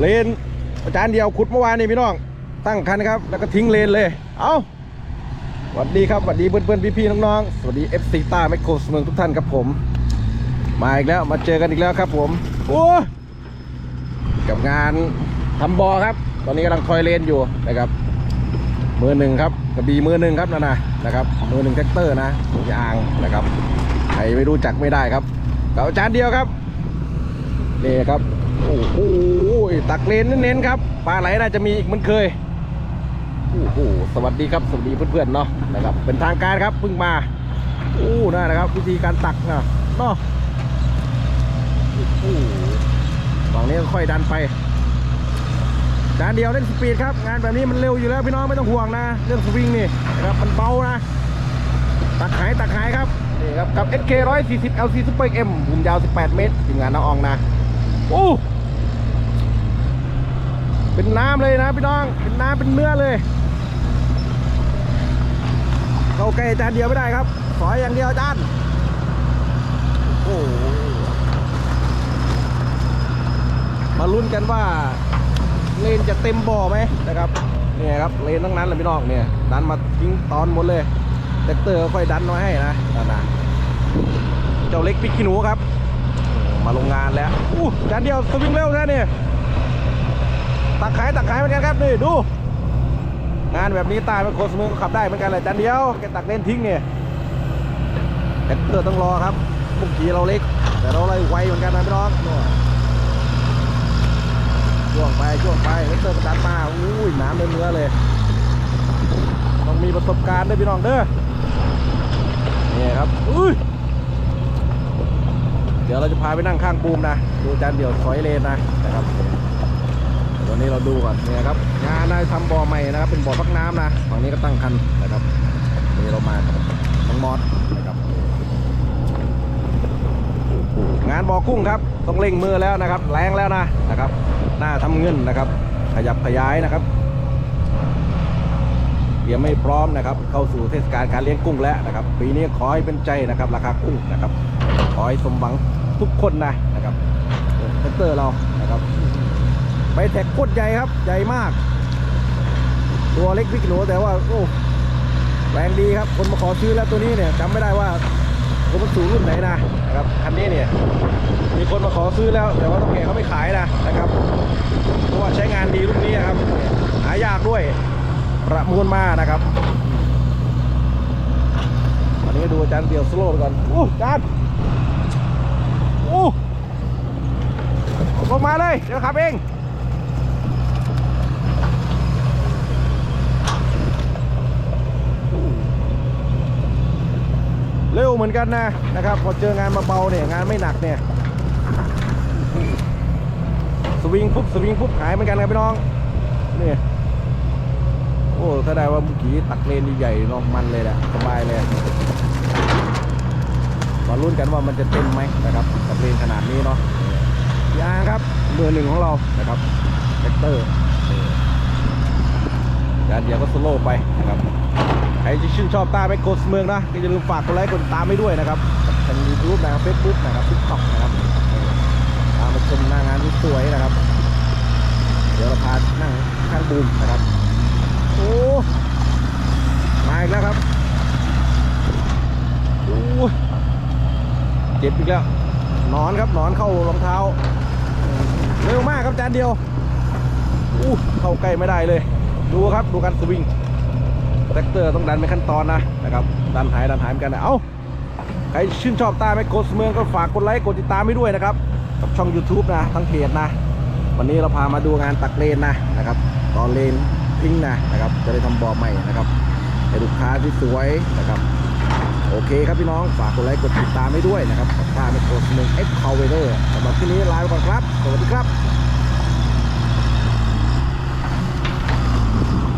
เลนอาจารย์เดียวขุดเมื่อวานนี่พี่น้อง ตั้งคันครับ แล้วก็ทิ้งเลนเลย เอาสวัสดีครับสวัสดีเพื่อนๆพี่ๆน้องๆสวัสดี FC ต้าแมคโครเมืองทุกท่านครับผม มาอีกแล้วมาเจอกันอีกแล้วครับผมโอ้กับงานทำบอครับ ตอนนี้กำลังทอยเลนอยู่นะครับมือหนึ่งครับกระบี่มือหนึ่งครับนั่นนะนะครับมือหนึ่งแท็กเตอร์นะยางนะครับใครไม่รู้จักไม่ได้ครับกับอาจารย์เดียวครับนี่ครับ โอ้โหตักเลนเน้นๆครับปลาไหลน่าจะมีอีกเหมือนเคยโอ้โหสวัสดีครับสวัสดีเพื่อนๆเนาะนะครับ เป็นทางการครับเพิ่งมาโอ้น่านะครับวิธีการตักนะเนาะโอ้โหฝั่งนี้ค่อยดันไปจานเดียวเล่นสปีดครับ งานแบบนี้มันเร็วอยู่แล้วพี่น้องไม่ต้องห่วงนะ เรื่องสวิงนี่นะครับมันเบานะ ตักหายตักหายครับนี่ครับกับ SK 140 LC Super M บุ่มยาว 18 เมตรทีมงานน้องอองนะ โอ้เป็นน้ำเลยนะพี่น้อง เป็นน้ำเป็นเนื้อเลยเข้าใกล้จานเดียวไม่ได้ครับสออย่างเดียวจานโอ้โหมาลุ้นกันว่าเลนจะเต็มบ่อไหมนะครับเนี่ยครับเลนทั้งนั้นเลยพี่น้องเนี่ย ดันมาทิ้งตอนหมดเลยแท็กเตอร์ค่อยดันน้ให้นะนั่นนะเจ้าเล็กปิกขี้หนูครับ มาลงงานแล้วอู้จานเดียวสวิงเร็วนะเนี่ตักขายตักขายเหมือนกันครับนี่ดู งานแบบนี้ตายมันโคสมือก็ขับได้เหมือนกันแหละจานเดียวแกตักเล่นทิ้งเนี่ยแท็กเตอร์ต้องรอครับมุกขี่เราเล็ก แต่เราอะไรไวเหมือนกันนะพี่น้องนู่ช่วงไปช่วงไปเฮกเตอร์ประจันมาอุ้ยน้ำเนื้อเลยต้องมีประสบการณ์ด้วยพี่น้องเด้อนี่ครับอุ้ย เดี๋ยวเราจะพาไปนั่งข้างบูมนะ ดูจานเดี่ยวถอยเลนนะนะครับวันนี้เราดูก่อนเนี่ยครับงานนายทำบ่อใหม่นะครับ เป็นบ่อพักน้ำนะฝั่งนี้ก็ตั้งคันนะครับนี่เรามากับน้องมอสนะครับงานบ่อกุ้งครับต้องเร่งมือแล้วนะครับ แรงแล้วนะนะครับ หน้าทำเงินนะครับ ขยับขยายนะครับเตรียมไม่พร้อมนะครับ เข้าสู่เทศกาลการเลี้ยงกุ้งแล้วนะครับ ปีนี้ขอให้เป็นใจนะครับ ราคากุ้งนะครับ ขอให้สมหวัง ทุกคนนะนะครับเซนเตอร์เรานะครับไปแท็กโคตรใหญ่ครับใหญ่มาก ตัวเล็กพิกหนูแต่ว่าโอ้แรงดีครับ คนมาขอซื้อแล้วตัวนี้เนี่ยจำไม่ได้ว่าผมมันสูงรุ่นไหนนะนะครับคันนี้เนี่ยมีคนมาขอซื้อแล้ว แต่ว่าต้องแก่เขาไม่ขายนะนะครับเพราะว่าใช้งานดีรุ่นนี้ครับหายากด้วยประมูลมานะครับวันนี้ดูอาจารย์เดี่ยวสโลว์ก่อนอู้อาจารย์อู้ล งมาเลย เดี๋ยวขับเองเร็วเหมือนกันนะนะครับ พอเจองานมาเบาเนี่ยงานไม่หนักเนี่ยสวิงปุ๊บสวิงปุ๊บหายเหมือนกันครับพี่น้องนี่โอ้ถ้าได้ว่าเมื่อกี้ตักเลนใหญ่ๆเนาะมันเลยแหละสบายเลยมาลุ้นกันว่ามันจะเต็มไหมนะครับกับเลนขนาดนี้เนาะ ยางครับมือร์หนึ่งของเรานะครับแท็กเตอร์จานเดียวก็สโลว์ไปนะครับใครที่ชื่นชอบตาแมคโกสเมืองนะก็อย่าลืมฝากกดไลค์กดติดตามให้ด้วยนะครับทางยูทูบนะครับเฟซบุ๊กนะครับทิกต็อกนะครับพามาชมหน้างานที่สวยนะครับ เดี๋ยวเราพานั่งข้างบูมนะครับโอ้มาอีกแล้วครับโอ้เจ็บอีกแล้วนอนครับนอนเข้ารองเท้า เร็วมากครับจานเดียวอู้เข้าใกล้ไม่ได้เลย ดูครับดูการสวิงแท็กเตอร์ต้องดันเป็นขั้นตอนนะนะครับดันหายดันหายเหมือนกันนะเอ้าใครชื่นชอบตาแมคโกสเมืองก็ฝากกดไลค์กดติดตามให้ด้วยนะครับ กับช่อง YouTube นะทั้งเพจนะ วันนี้เราพามาดูงานตักเลนนะนะครับตอนเลนทิ้งนะนะครับจะได้ทำบ่อใหม่นะครับให้ลูกค้าที่สวยนะครับ โอเคครับพี่น้อง ฝากกดไลค์กดติดตามให้ด้วยนะครับกับตาแมคโกสเมืองเอ็กซ์คาวเวอร์สำหรับที่นี้ลาไปก่อนครับ สวัสดีครับ